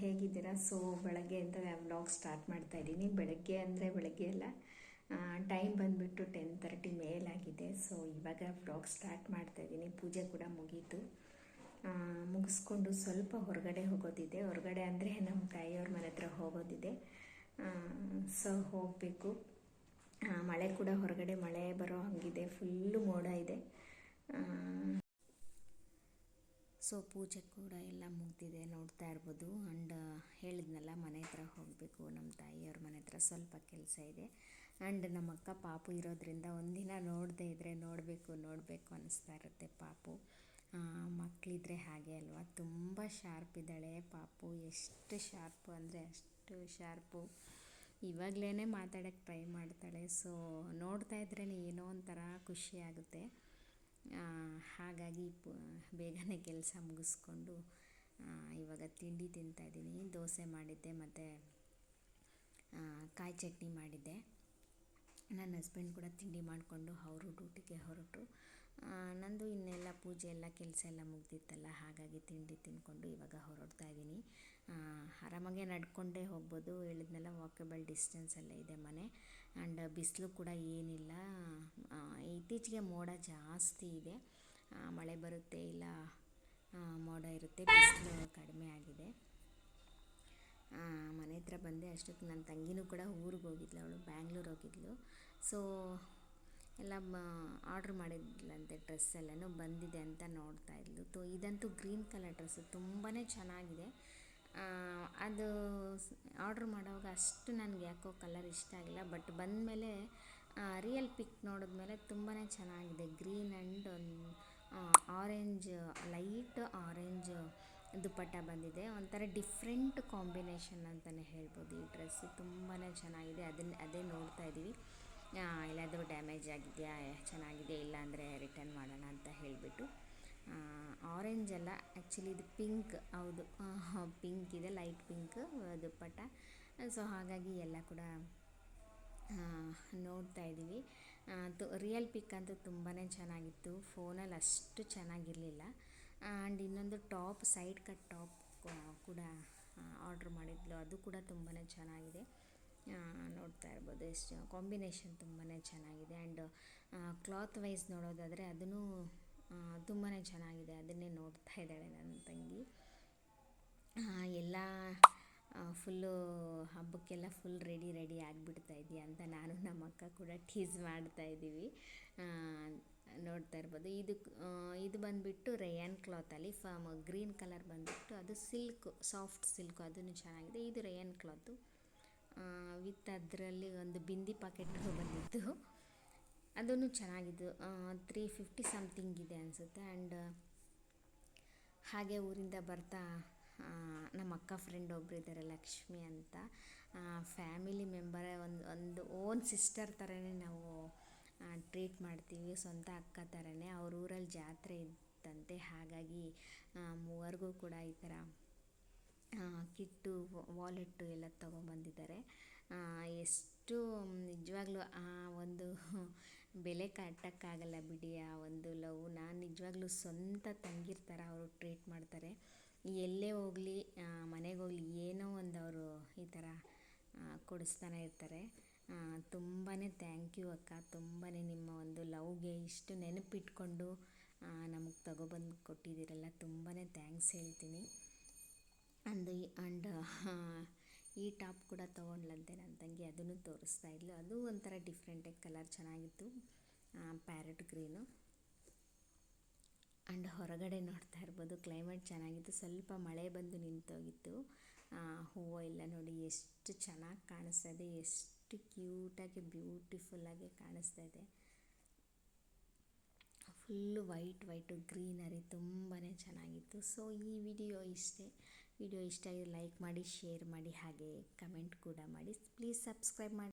ಹೇಗಿದ್ದೀರಾ? ಸೊ ಅಂತ vlog start ಮಾಡ್ತಾ ಇದ್ದೀನಿ. ಬೆಳಗ್ಗೆ ಅಂದರೆ ಬೆಳಗ್ಗೆ ಎಲ್ಲ ಟೈಮ್ ಬಂದುಬಿಟ್ಟು ಟೆನ್ ತರ್ಟಿ ಮೇಲಾಗಿದೆ. ಸೊ ಇವಾಗ ವ್ಲಾಗ್ ಸ್ಟಾರ್ಟ್ ಮಾಡ್ತಾ ಇದ್ದೀನಿ. ಪೂಜೆ ಕೂಡ ಮುಗೀತು. ಮುಗಿಸ್ಕೊಂಡು ಸ್ವಲ್ಪ ಹೊರಗಡೆ ಹೋಗೋದಿದೆ. ಹೊರಗಡೆ ಅಂದರೆ ನಮ್ಮ ತಾಯಿಯವ್ರ ಮನೆ ಹತ್ರ ಹೋಗೋದಿದೆ. ಸೊ ಹೋಗಬೇಕು. ಮಳೆ ಕೂಡ ಹೊರಗಡೆ, ಮಳೆ ಬರೋ ಹಂಗಿದೆ. ಫುಲ್ಲು ಮೋಡ ಇದೆ ಆ, ಸೊ ಪೂಜೆ ಕೂಡ ಎಲ್ಲ ಮುಗಿದಿದೆ, ನೋಡ್ತಾ ಇರ್ಬೋದು. ಆ್ಯಂಡ್ ಹೇಳಿದ್ನಲ್ಲ, ಮನೆ ಹತ್ರ ಹೋಗಬೇಕು. ನಮ್ಮ ತಾಯಿಯವ್ರ ಮನೆ ಹತ್ರ ಸ್ವಲ್ಪ ಕೆಲಸ ಇದೆ. ಆ್ಯಂಡ್ ನಮ್ಮ ಅಕ್ಕ ಪಾಪು ಇರೋದ್ರಿಂದ ಒಂದಿನ ನೋಡದೇ ಇದ್ದರೆ ನೋಡಬೇಕು ನೋಡಬೇಕು ಅನ್ನಿಸ್ತಾ ಇರುತ್ತೆ ಪಾಪು. ಮಕ್ಕಳಿದ್ರೆ ಹಾಗೆ ಅಲ್ವಾ? ತುಂಬ ಶಾರ್ಪ್ ಇದ್ದಾಳೆ ಪಾಪು. ಎಷ್ಟು ಶಾರ್ಪು ಅಂದರೆ ಅಷ್ಟು ಶಾರ್ಪು. ಇವಾಗಲೇ ಮಾತಾಡೋಕ್ಕೆ ಟ್ರೈ ಮಾಡ್ತಾಳೆ. ಸೊ, ನೋಡ್ತಾ ಇದ್ರೇ ಏನೋ ಒಂಥರ ಖುಷಿ ಆಗುತ್ತೆ. ಹಾಗಾಗಿ ಪ- ಬೇಗನೆ ಕೆಲಸ ಮುಗಿಸ್ಕೊಂಡು ಇವಾಗ ತಿಂಡಿ ತಿಂತಾಯಿದ್ದೀನಿ ದೋಸೆ ಮಾಡಿದ್ದೆ ಮತ್ತು ಕಾಯಿ ಚಟ್ನಿ ಮಾಡಿದ್ದೆ. ನನ್ನ ಹಸ್ಬೆಂಡ್ ಕೂಡ ತಿಂಡಿ ಮಾಡಿಕೊಂಡು ಅವರು ಡ್ಯೂಟಿಗೆ ಹೊರಟು ಆ, ನಂದು ಇನ್ನೆಲ್ಲ ಪೂಜೆ ಎಲ್ಲ ಕೆಲಸ ಎಲ್ಲ ಮುಗ್ದಿತ್ತಲ್ಲ, ಹಾಗಾಗಿ ತಿಂಡಿ ತಿಂದ್ಕೊಂಡು ಇವಾಗ ಹೊರಡ್ತಾ ಇದ್ದೀನಿ. ಆರಾಮಾಗೆ ನಡ್ಕೊಂಡೇ ಹೋಗ್ಬೋದು, ಹೇಳಿದ್ನೆಲ್ಲ ವಾಕಬಲ್ ಡಿಸ್ಟೆನ್ಸಲ್ಲೇ ಇದೆ ಮನೆ. ಆ್ಯಂಡ್ ಬಿಸಿಲು ಕೂಡ ಏನಿಲ್ಲ. ಇತ್ತೀಚೆಗೆ ಮೋಡ ಜಾಸ್ತಿ ಇದೆ. ಮಳೆ ಬರುತ್ತೆ ಇಲ್ಲ ಮೋಡ ಇರುತ್ತೆ, ಬಿಸಿಲು ಕಡಿಮೆ ಆಗಿದೆ. ಮನೆ ಹತ್ರ ಬಂದೆ ಅಷ್ಟೊತ್ತು ನನ್ನ ತಂಗಿನೂ ಕೂಡ ಊರಿಗೆ ಹೋಗಿದ್ಲು, ಅವಳು ಬ್ಯಾಂಗ್ಳೂರು ಹೋಗಿದ್ಲು. ಸೊ ಎಲ್ಲ ಆರ್ಡ್ರ್ ಮಾಡಿದ್ಲಂತೆ ಡ್ರೆಸ್ ಎಲ್ಲನೂ ಬಂದಿದೆ ಅಂತ ನೋಡ್ತಾ ಇದ್ಲು. ತೋ, ಇದಂತೂ ಗ್ರೀನ್ ಕಲರ್ ಡ್ರೆಸ್ಸು ತುಂಬಾ ಚೆನ್ನಾಗಿದೆ. ಅದು ಆರ್ಡ್ರ್ ಮಾಡೋವಾಗ ಅಷ್ಟು ನನಗೆ ಯಾಕೋ ಕಲರ್ ಇಷ್ಟ ಆಗಿಲ್ಲ, ಬಟ್ ಬಂದಮೇಲೆ ರಿಯಲ್ ಪಿಕ್ ನೋಡಿದ್ಮೇಲೆ ತುಂಬಾ ಚೆನ್ನಾಗಿದೆ. Green and orange, light orange dupatta ಬಂದಿದೆ. ಒಂಥರ ಡಿಫ್ರೆಂಟ್ ಕಾಂಬಿನೇಷನ್ ಅಂತಲೇ ಹೇಳ್ಬೋದು ಈ ಡ್ರೆಸ್ಸು ತುಂಬಾ ಚೆನ್ನಾಗಿದೆ. ಅದನ್ನ ಅದೇ ನೋಡ್ತಾ ಇದ್ದೀವಿ. ಎಲ್ಲಾದರೂ ಡ್ಯಾಮೇಜ್ ಆಗಿದೆಯಾ ಚೆನ್ನಾಗಿದೆ ಇಲ್ಲ ಅಂದರೆ ರಿಟರ್ನ್ ಮಾಡೋಣ ಅಂತ ಹೇಳಿಬಿಟ್ಟು ಆರೆಂಜ್ ಅಲ್ಲ ಆ್ಯಕ್ಚುಲಿ ಇದು ಪಿಂಕ್ ಹೌದು ಪಿಂಕ್ ಇದೆ ಲೈಟ್ ಪಿಂಕ್ ದುಪ್ಪಟ್ಟ. ಸೊ ಹಾಗಾಗಿ ಎಲ್ಲ ಕೂಡ ನೋಡ್ತಾ ಇದ್ದೀವಿ. ತು ರಿಯಲ್ ಪಿಕ್ ಅಂತೂ ತುಂಬಾ ಚೆನ್ನಾಗಿತ್ತು. ಫೋನಲ್ಲಿ ಅಷ್ಟು ಚೆನ್ನಾಗಿರಲಿಲ್ಲ. ಆ್ಯಂಡ್ ಇನ್ನೊಂದು ಟಾಪ್ ಸೈಡ್ ಕಟ್ ಟಾಪ್ ಕೂಡ ಆರ್ಡ್ರ್ ಮಾಡಿದ್ಲು. ಅದು ಕೂಡ ತುಂಬಾ ಚೆನ್ನಾಗಿದೆ. ನೋಡ್ತಾ ಇರ್ಬೋದು. ಎಷ್ಟು ಕಾಂಬಿನೇಷನ್ ತುಂಬಾ ಚೆನ್ನಾಗಿದೆ ಆ್ಯಂಡ್ ಕ್ಲಾತ್ ವೈಸ್ ನೋಡೋದಾದರೆ ಅದನ್ನು ತುಂಬಾ ಚೆನ್ನಾಗಿದೆ. ಅದನ್ನೇ ನೋಡ್ತಾ ಇದ್ದಾಳೆ ನನ್ನ ತಂಗಿ. ಎಲ್ಲ ಫುಲ್ಲು ಹಬ್ಬಕ್ಕೆಲ್ಲ ಫುಲ್ ರೆಡಿ ರೆಡಿ ಆಗಿಬಿಡ್ತಾ ಇದೆಯಾ ಅಂತ ನಾನು ನಮ್ಮ ಅಕ್ಕ ಕೂಡ ಟೀಸ್ ಮಾಡ್ತಾ ಇದ್ದೀವಿ ನೋಡ್ತಾ ಇರ್ಬೋದು. ಇದು ಇದು ಬಂದುಬಿಟ್ಟು ರೇಯನ್ ಕ್ಲಾತಲ್ಲಿ ಫ ಗ್ರೀನ್ ಕಲರ್ ಬಂದುಬಿಟ್ಟು ಅದು ಸಿಲ್ಕ್ ಸಾಫ್ಟ್ ಸಿಲ್ಕು ಅದನ್ನು ಚೆನ್ನಾಗಿದೆ. ಇದು ರೇಯನ್ ಕ್ಲಾತು ವಿತ್ ಅದರಲ್ಲಿ ಒಂದು ಬಿಂದಿ ಪಾಕೆಟ್ ಬಂದಿತ್ತು. ಅದೂ ಚೆನ್ನಾಗಿದ್ದು. ತ್ರೀ ಫಿಫ್ಟಿ ಸಮ್ಥಿಂಗ್ ಇದೆ ಅನಿಸುತ್ತೆ. ಆ್ಯಂಡ್ ಹಾಗೆ ಊರಿಂದ ಬರ್ತಾ ನಮ್ಮ ಅಕ್ಕ ಫ್ರೆಂಡ್ ಒಬ್ಬರು ಇದ್ದಾರೆ ಲಕ್ಷ್ಮಿ ಅಂತ. ಫ್ಯಾಮಿಲಿ ಮೆಂಬರೇ ಒಂದು ಒಂದು ಓನ್ ಸಿಸ್ಟರ್ ಥರನೇ ನಾವು ಟ್ರೀಟ್ ಮಾಡ್ತೀವಿ. ಸ್ವಂತ ಅಕ್ಕ ಥರನೇ ಅವ್ರ ಊರಲ್ಲಿ ಜಾತ್ರೆ ಇತ್ತಂತೆ. ಹಾಗಾಗಿ ಮೂವರಿಗೂ ಕೂಡ ಈ ಥರ ಕಿಟ್ಟು ವಾಲೆಟ್ಟು ಎಲ್ಲ ತೊಗೊಂಬಂದಿದ್ದಾರೆ. ಬಂದಿದ್ದಾರೆ ಎಷ್ಟು ನಿಜವಾಗ್ಲೂ ಆ ಒಂದು ಬೆಲೆ ಕಟ್ಟೋಕ್ಕಾಗಲ್ಲ ಬಿಡಿ, ಆ ಒಂದು ಲವ್. ನಾನು ನಿಜವಾಗ್ಲೂ ಸ್ವಂತ ತಂಗಿರ ಥರ ಅವರು ಟ್ರೀಟ್ ಮಾಡ್ತಾರೆ. ಎಲ್ಲೇ ಹೋಗಲಿ ಮನೆಗೆ ಹೋಗಲಿ, ಏನೋ ಒಂದು ಅವರು ಈ ಥರ ಕೊಡಿಸ್ತಾನೆ ಇರ್ತಾರೆ. ತುಂಬಾ ಥ್ಯಾಂಕ್ ಯು ಅಕ್ಕ. ತುಂಬಾ ನಿಮ್ಮ ಒಂದು ಲವ್ಗೆ ಇಷ್ಟು ನೆನಪಿಟ್ಕೊಂಡು ನಮಗೆ ತಗೊಬಂದು ಕೊಟ್ಟಿದ್ದೀರಲ್ಲ. ತುಂಬಾ ಥ್ಯಾಂಕ್ಸ್ ಹೇಳ್ತೀನಿ. ಅಂಡ್ ಆ್ಯಂಡ್ ಈ ಟಾಪ್ ಕೂಡ ತೊಗೊಂಡ್ಲಂತೆ ನನ್ನ ತಂಗಿ, ಅದನ್ನು ತೋರಿಸ್ತಾ ಇದ್ಲು. ಅದು ಒಂಥರ ಡಿಫ್ರೆಂಟಾಗಿ ಕಲರ್ ಚೆನ್ನಾಗಿತ್ತು. ಪ್ಯಾರೆಟ್ ಗ್ರೀನು ಆ್ಯಂಡ್ ಹೊರಗಡೆ ನೋಡ್ತಾ ಇರ್ಬೋದು ಕ್ಲೈಮೇಟ್ ಚೆನ್ನಾಗಿತ್ತು. ಸ್ವಲ್ಪ ಮಳೆ ಬಂದು ನಿಂತೋಗಿತ್ತು. ಹೂವು ಎಲ್ಲ ನೋಡಿ ಎಷ್ಟು ಚೆನ್ನಾಗಿ ಕಾಣಿಸ್ತಾ ಇದೆ. ಎಷ್ಟು ಕ್ಯೂಟಾಗಿ ಬ್ಯೂಟಿಫುಲ್ಲಾಗಿ ಕಾಣಿಸ್ತಾ ಇದೆ. ಫುಲ್ಲು ವೈಟ್ ವೈಟು ಗ್ರೀನರಿ ತುಂಬಾ ಚೆನ್ನಾಗಿತ್ತು. ಸೊ ಈ ವಿಡಿಯೋ ಇಷ್ಟೇ. ವಿಡಿಯೋ ಇಷ್ಟ ಆಗಿದೆ ಲೈಕ್ ಮಾಡಿ ಶೇರ್ ಮಾಡಿ ಹಾಗೆ ಕಮೆಂಟ್ ಕೂಡ ಮಾಡಿ. ಪ್ಲೀಸ್ ಸಬ್ಸ್ಕ್ರೈಬ್ ಮಾಡಿ.